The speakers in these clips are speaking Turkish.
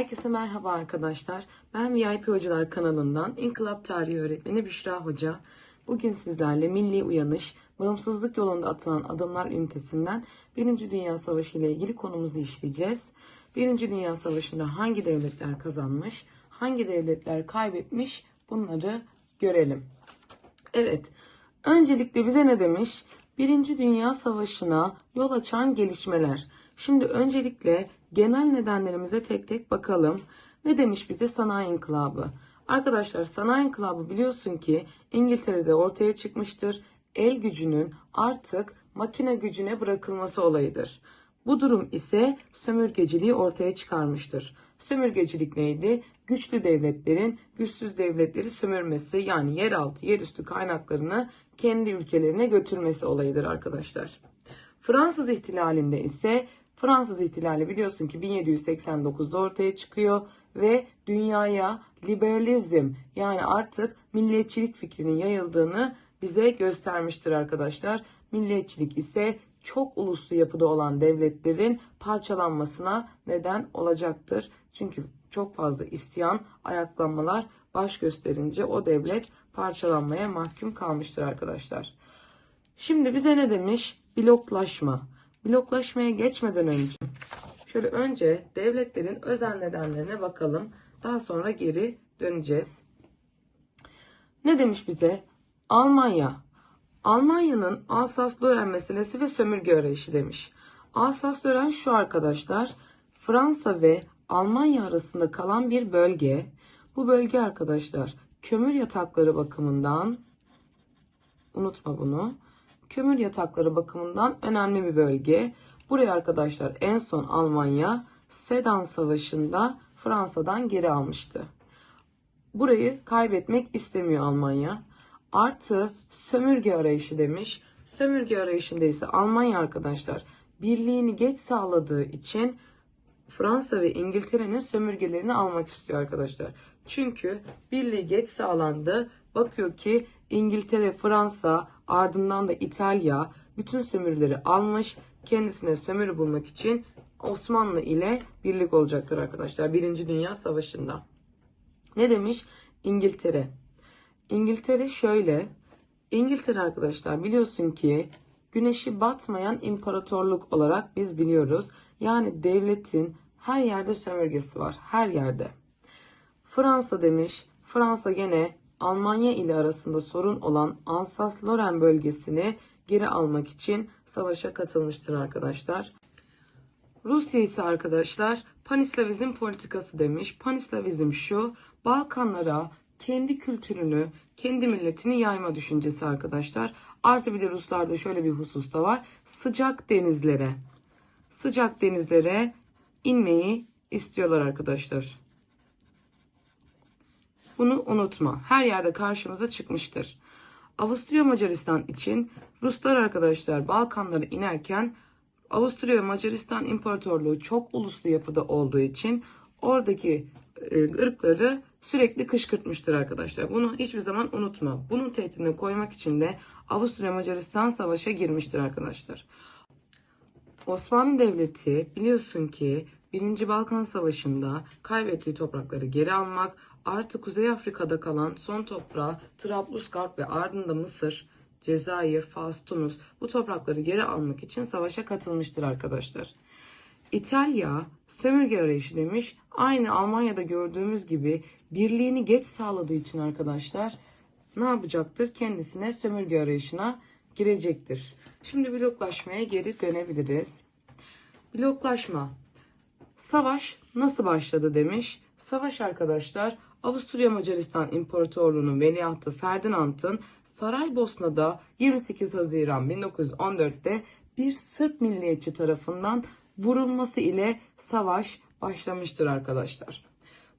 Herkese merhaba arkadaşlar. Ben VIP Hocalar kanalından İnkılap Tarihi Öğretmeni Büşra Hoca. Bugün sizlerle Milli Uyanış, Bağımsızlık yolunda atılan adımlar ünitesinden 1. Dünya Savaşı ile ilgili konumuzu işleyeceğiz. 1. Dünya Savaşı'nda hangi devletler kazanmış, hangi devletler kaybetmiş bunları görelim. Evet, öncelikle bize ne demiş? Birinci Dünya Savaşı'na yol açan gelişmeler. Şimdi öncelikle genel nedenlerimize tek tek bakalım. Ne demiş bize sanayi inkılabı? Arkadaşlar sanayi inkılabı biliyorsun ki İngiltere'de ortaya çıkmıştır. El gücünün artık makine gücüne bırakılması olayıdır. Bu durum ise sömürgeciliği ortaya çıkarmıştır. Sömürgecilik neydi? Güçlü devletlerin güçsüz devletleri sömürmesi yani yeraltı, yerüstü kaynaklarını kendi ülkelerine götürmesi olayıdır arkadaşlar. Fransız ihtilalinde ise Fransız ihtilali biliyorsun ki 1789'da ortaya çıkıyor ve dünyaya liberalizm yani artık milliyetçilik fikrinin yayıldığını bize göstermiştir arkadaşlar. Milliyetçilik ise çok uluslu yapıda olan devletlerin parçalanmasına neden olacaktır. Çünkü çok fazla isyan, ayaklanmalar baş gösterince o devlet parçalanmaya mahkum kalmıştır arkadaşlar. Şimdi bize ne demiş? Bloklaşma. Bloklaşmaya geçmeden önce şöyle önce devletlerin özel nedenlerine bakalım. Daha sonra geri döneceğiz. Ne demiş bize? Almanya. Almanya'nın Alsas-Lorraine meselesi ve sömürge arayışı demiş. Alsas-Lorraine şu arkadaşlar. Fransa ve Almanya arasında kalan bir bölge. Bu bölge arkadaşlar kömür yatakları bakımından unutma bunu. Kömür yatakları bakımından önemli bir bölge. Buraya arkadaşlar en son Almanya Sedan Savaşı'nda Fransa'dan geri almıştı. Burayı kaybetmek istemiyor Almanya. Artı sömürge arayışı demiş. Sömürge arayışında ise Almanya arkadaşlar birliğini geç sağladığı için Fransa ve İngiltere'nin sömürgelerini almak istiyor arkadaşlar. Çünkü birliği geç sağlandı. Bakıyor ki İngiltere, Fransa, ardından da İtalya bütün sömürüleri almış. Kendisine sömürü bulmak için Osmanlı ile birlik olacaktır arkadaşlar. Birinci Dünya Savaşı'nda. Ne demiş? İngiltere. İngiltere şöyle. İngiltere arkadaşlar biliyorsun ki güneşi batmayan imparatorluk olarak biz biliyoruz. Yani devletin her yerde sömürgesi var. Her yerde. Fransa demiş. Fransa gene Almanya ile arasında sorun olan Alsas-Lorraine bölgesini geri almak için savaşa katılmıştır arkadaşlar. Rusya ise arkadaşlar panislavizm politikası demiş. Panislavizm şu Balkanlara kendi kültürünü, kendi milletini yayma düşüncesi arkadaşlar. Artı bir de Ruslarda şöyle bir husus da var. Sıcak denizlere, sıcak denizlere inmeyi istiyorlar arkadaşlar. Bunu unutma. Her yerde karşımıza çıkmıştır. Avusturya Macaristan için Ruslar arkadaşlar Balkanlara inerken Avusturya ve Macaristan İmparatorluğu çok uluslu yapıda olduğu için oradaki ırkları sürekli kışkırtmıştır arkadaşlar. Bunu hiçbir zaman unutma. Bunun tehdidini koymak için de Avusturya Macaristan savaşa girmiştir arkadaşlar. Osmanlı Devleti biliyorsun ki 1. Balkan Savaşı'nda kaybettiği toprakları geri almak, artı Kuzey Afrika'da kalan son toprağı Trablusgarp ve ardında Mısır, Cezayir, Fas, Tunus bu toprakları geri almak için savaşa katılmıştır arkadaşlar. İtalya sömürge arayışı demiş. Aynı Almanya'da gördüğümüz gibi birliğini geç sağladığı için arkadaşlar ne yapacaktır? Kendisine sömürge arayışına girecektir. Şimdi bloklaşmaya geri dönebiliriz. Bloklaşma. Savaş nasıl başladı demiş. Savaş arkadaşlar Avusturya Macaristan İmparatorluğu'nun veliahtı Ferdinand'ın Saraybosna'da 28 Haziran 1914'te bir Sırp milliyetçi tarafından vurulması ile savaş başlamıştır arkadaşlar.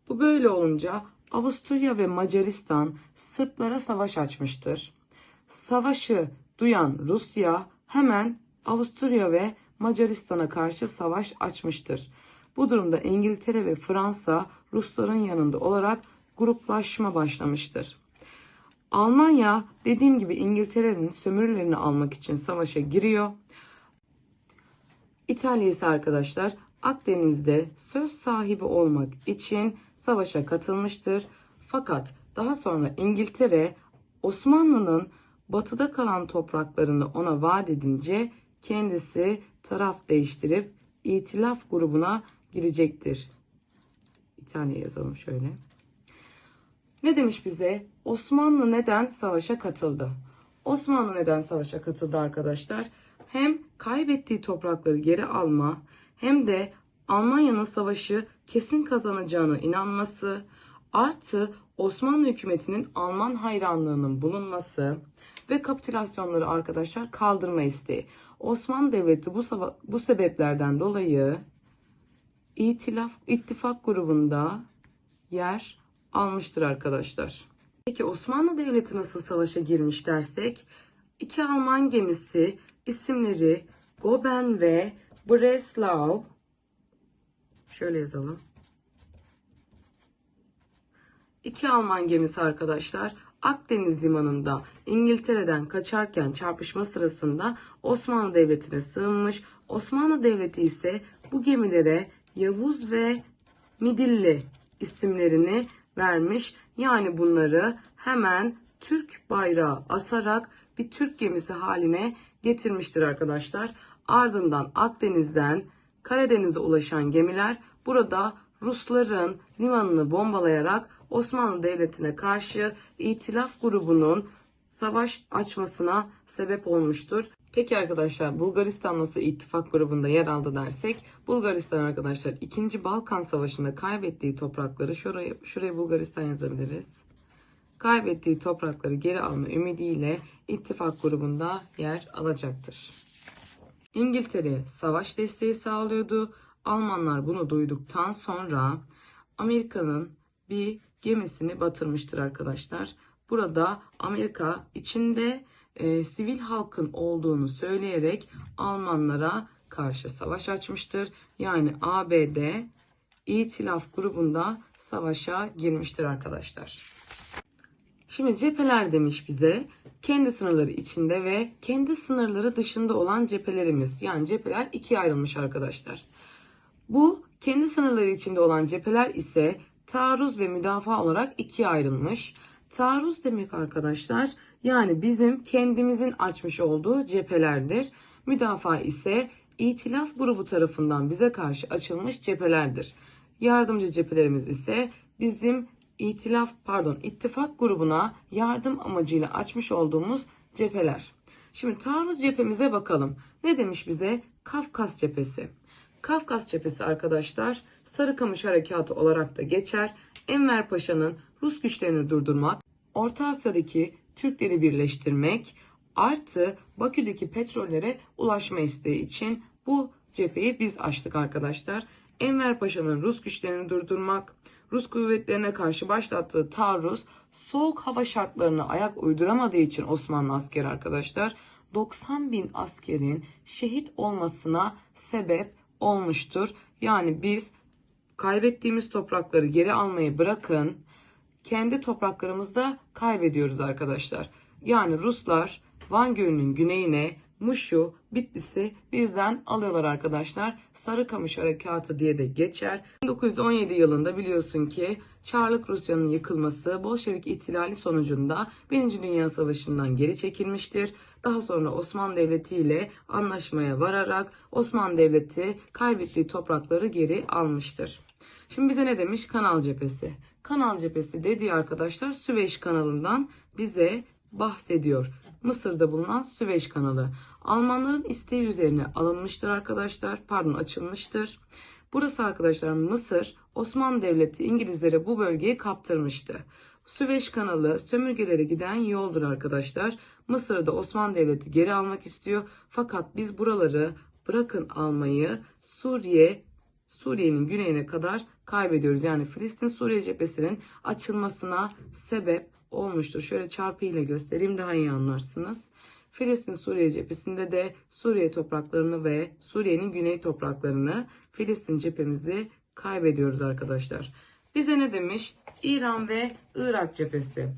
Bu böyle olunca Avusturya ve Macaristan Sırplara savaş açmıştır. Savaşı duyan Rusya hemen Avusturya ve Macaristan'a karşı savaş açmıştır. Bu durumda İngiltere ve Fransa Rusların yanında olarak gruplaşma başlamıştır. Almanya dediğim gibi İngiltere'nin sömürülerini almak için savaşa giriyor. İtalya ise arkadaşlar Akdeniz'de söz sahibi olmak için savaşa katılmıştır. Fakat daha sonra İngiltere Osmanlı'nın batıda kalan topraklarını ona vaat edince kendisi taraf değiştirip İtilaf grubuna girecektir. İtalya yazalım şöyle. Ne demiş bize? Osmanlı neden savaşa katıldı? Osmanlı neden savaşa katıldı arkadaşlar? Hem kaybettiği toprakları geri alma hem de Almanya'nın savaşı kesin kazanacağına inanması artı Osmanlı hükümetinin Alman hayranlığının bulunması ve kapitülasyonları arkadaşlar kaldırma isteği. Osmanlı Devleti bu, bu sebeplerden dolayı İtilaf, ittifak grubunda yer almıştır arkadaşlar. Peki Osmanlı Devleti nasıl savaşa girmiş dersek, iki Alman gemisi isimleri Goben ve Breslau şöyle yazalım. İki Alman gemisi arkadaşlar Akdeniz limanında İngiltere'den kaçarken çarpışma sırasında Osmanlı Devleti'ne sığınmış. Osmanlı Devleti ise bu gemilere Yavuz ve Midilli isimlerini vermiş. Yani bunları hemen Türk bayrağı asarak bir Türk gemisi haline getirmiştir arkadaşlar. Ardından Akdeniz'den Karadeniz'e ulaşan gemiler burada Rusların limanını bombalayarak Osmanlı Devleti'ne karşı İtilaf grubunun savaş açmasına sebep olmuştur. Peki arkadaşlar Bulgaristan nasıl ittifak grubunda yer aldı dersek Bulgaristan arkadaşlar 2. Balkan Savaşı'nda kaybettiği toprakları şuraya, şuraya Bulgaristan yazabiliriz. Kaybettiği toprakları geri alma ümidiyle ittifak grubunda yer alacaktır. İngiltere savaş desteği sağlıyordu. Almanlar bunu duyduktan sonra Amerika'nın bir gemisini batırmıştır arkadaşlar. Burada Amerika içinde e, sivil halkın olduğunu söyleyerek Almanlara karşı savaş açmıştır. Yani ABD İtilaf grubunda savaşa girmiştir arkadaşlar. Şimdi cepheler demiş bize. Kendi sınırları içinde ve kendi sınırları dışında olan cephelerimiz. Yani cepheler ikiye ayrılmış arkadaşlar. Bu kendi sınırları içinde olan cepheler ise taarruz ve müdafaa olarak ikiye ayrılmış. Taarruz demek arkadaşlar yani bizim kendimizin açmış olduğu cephelerdir. Müdafaa ise İtilaf grubu tarafından bize karşı açılmış cephelerdir. Yardımcı cephelerimiz ise bizim İtilaf pardon ittifak grubuna yardım amacıyla açmış olduğumuz cepheler. Şimdi taarruz cephemize bakalım. Ne demiş bize? Kafkas cephesi. Kafkas cephesi arkadaşlar Sarıkamış Harekatı olarak da geçer. Enver Paşa'nın Rus güçlerini durdurmak, Orta Asya'daki Türkleri birleştirmek, artı Bakü'deki petrollere ulaşma isteği için bu cepheyi biz açtık arkadaşlar. Enver Paşa'nın Rus güçlerini durdurmak, Rus kuvvetlerine karşı başlattığı taarruz soğuk hava şartlarına ayak uyduramadığı için Osmanlı askeri arkadaşlar 90 bin askerin şehit olmasına sebep olmuştur. Yani biz kaybettiğimiz toprakları geri almayı bırakın kendi topraklarımızda kaybediyoruz arkadaşlar. Yani Ruslar Van Gölü'nün güneyine Muş'u, Bitlis'i bizden alıyorlar arkadaşlar. Sarıkamış Harekatı diye de geçer. 1917 yılında biliyorsun ki Çarlık Rusya'nın yıkılması Bolşevik ihtilali sonucunda 1. Dünya Savaşı'ndan geri çekilmiştir. Daha sonra Osmanlı Devleti ile anlaşmaya vararak Osmanlı Devleti kaybettiği toprakları geri almıştır. Şimdi bize ne demiş? Kanal cephesi. Kanal cephesi dediği arkadaşlar Süveyş kanalından bize bahsediyor. Mısır'da bulunan Süveyş kanalı. Almanların isteği üzerine alınmıştır arkadaşlar. Pardon açılmıştır. Burası arkadaşlar Mısır, Osmanlı Devleti İngilizlere bu bölgeyi kaptırmıştı. Süveyş kanalı sömürgelere giden yoldur arkadaşlar. Mısır'da Osmanlı Devleti geri almak istiyor. Fakat biz buraları bırakın almayı Suriye Suriye'nin güneyine kadar kaybediyoruz. Yani Filistin Suriye cephesinin açılmasına sebep olmuştur. Şöyle çarpı ile göstereyim daha iyi anlarsınız. Filistin Suriye cephesinde de Suriye topraklarını ve Suriye'nin güney topraklarını Filistin cephemizi kaybediyoruz arkadaşlar. Bize ne demiş? İran ve Irak cephesi.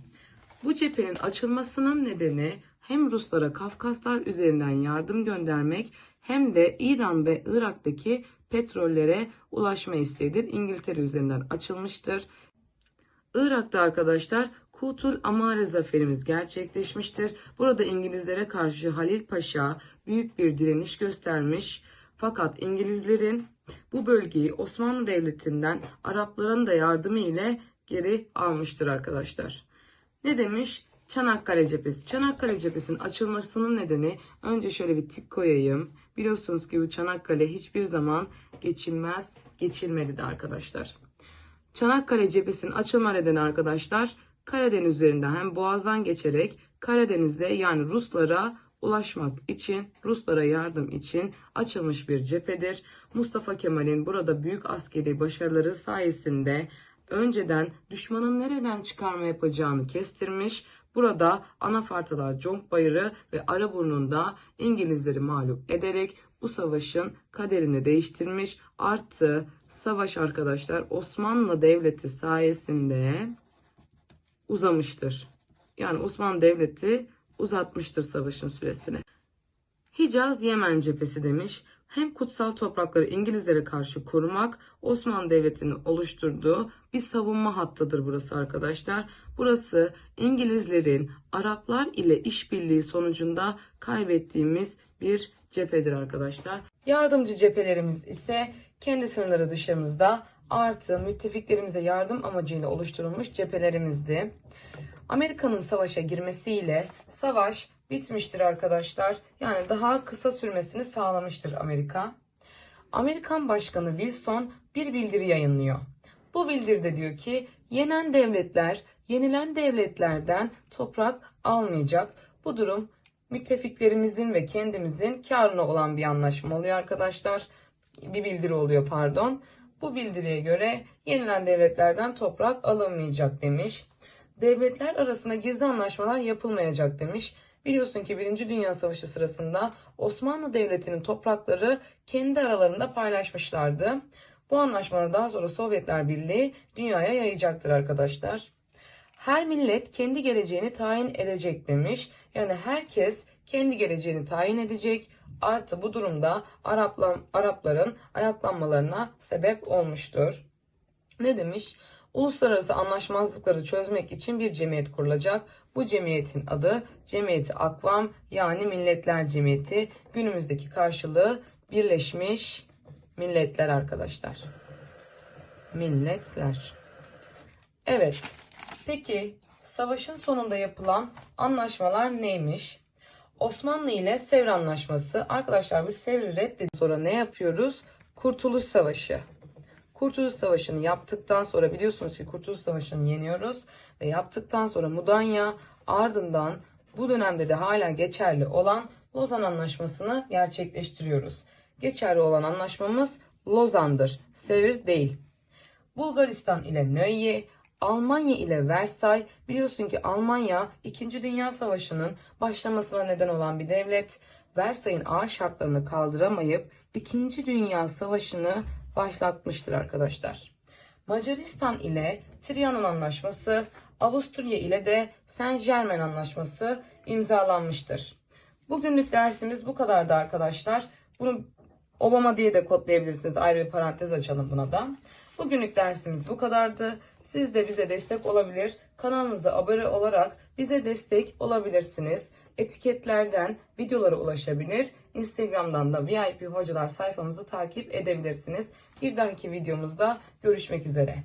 Bu cephenin açılmasının nedeni hem Ruslara Kafkaslar üzerinden yardım göndermek hem de İran ve Irak'taki petrollere ulaşma isteğidir. İngiltere üzerinden açılmıştır. Irak'ta arkadaşlar Kutul Amare zaferimiz gerçekleşmiştir. Burada İngilizlere karşı Halil Paşa büyük bir direniş göstermiş. Fakat İngilizlerin bu bölgeyi Osmanlı Devleti'nden Arapların da yardımı ile geri almıştır arkadaşlar. Ne demiş? Çanakkale cephesi. Çanakkale cephesinin açılmasının nedeni önce şöyle bir tik koyayım. Biliyorsunuz ki bu Çanakkale hiçbir zaman geçilmez, geçilmedi de arkadaşlar. Çanakkale cephesinin açılma nedeni arkadaşlar Karadeniz üzerinden hem Boğaz'dan geçerek Karadeniz'de yani Ruslara ulaşmak için, Ruslara yardım için açılmış bir cephedir. Mustafa Kemal'in burada büyük askeri başarıları sayesinde önceden düşmanın nereden çıkarma yapacağını kestirmiş. Burada Anafartalar Conk Bayırı ve Araburnu'nda İngilizleri mağlup ederek bu savaşın kaderini değiştirmiş. Artı savaş arkadaşlar Osmanlı Devleti sayesinde uzamıştır. Yani Osmanlı Devleti uzatmıştır savaşın süresini. Hicaz Yemen cephesi demiş. Hem kutsal toprakları İngilizlere karşı korumak Osmanlı Devleti'nin oluşturduğu bir savunma hattıdır burası arkadaşlar. Burası İngilizlerin Araplar ile işbirliği sonucunda kaybettiğimiz bir cephedir arkadaşlar. Yardımcı cephelerimiz ise kendi sınırları dışımızda artı müttefiklerimize yardım amacıyla oluşturulmuş cephelerimizdi. Amerika'nın savaşa girmesiyle savaş bitmiştir arkadaşlar. Yani daha kısa sürmesini sağlamıştır Amerika. Amerikan Başkanı Wilson bir bildiri yayınlıyor. Bu bildiride diyor ki yenen devletler yenilen devletlerden toprak almayacak. Bu durum müttefiklerimizin ve kendimizin karına olan bir anlaşma oluyor arkadaşlar. Bir bildiri oluyor pardon. Bu bildiriye göre yenilen devletlerden toprak alınmayacak demiş. Devletler arasında gizli anlaşmalar yapılmayacak demiş. Biliyorsun ki 1. Dünya Savaşı sırasında Osmanlı Devleti'nin toprakları kendi aralarında paylaşmışlardı. Bu anlaşmaları daha sonra Sovyetler Birliği dünyaya yayacaktır arkadaşlar. Her millet kendi geleceğini tayin edecek demiş. Yani herkes kendi geleceğini tayin edecek. Artı bu durumda Arapla, Arapların ayaklanmalarına sebep olmuştur. Ne demiş? Uluslararası anlaşmazlıkları çözmek için bir cemiyet kurulacak. Bu cemiyetin adı Cemiyeti Akvam yani Milletler Cemiyeti. Günümüzdeki karşılığı Birleşmiş Milletler arkadaşlar. Milletler. Evet. Peki savaşın sonunda yapılan anlaşmalar neymiş? Osmanlı ile Sevr Anlaşması. Arkadaşlar biz Sevr'i reddedik. Sonra ne yapıyoruz? Kurtuluş Savaşı. Kurtuluş Savaşı'nı yaptıktan sonra biliyorsunuz ki Kurtuluş Savaşı'nı yeniyoruz ve yaptıktan sonra Mudanya ardından bu dönemde de hala geçerli olan Lozan Anlaşması'nı gerçekleştiriyoruz. Geçerli olan anlaşmamız Lozan'dır, Sevr değil. Bulgaristan ile Nöye, Almanya ile Versay. Biliyorsun ki Almanya 2. Dünya Savaşı'nın başlamasına neden olan bir devlet. Versay'ın ağır şartlarını kaldıramayıp 2. Dünya Savaşı'nı başlatmıştır arkadaşlar. Macaristan ile Trianon Anlaşması, Avusturya ile de Saint Germain Anlaşması imzalanmıştır. Bugünlük dersimiz bu kadardı arkadaşlar. Bunu Obama diye de kodlayabilirsiniz. Ayrı bir parantez açalım buna da. Bugünlük dersimiz bu kadardı. Siz de bize destek olabilir. Kanalımıza abone olarak bize destek olabilirsiniz. Etiketlerden videolara ulaşabilir. Instagram'dan da VIP Hocalar sayfamızı takip edebilirsiniz. Bir dahaki videomuzda görüşmek üzere.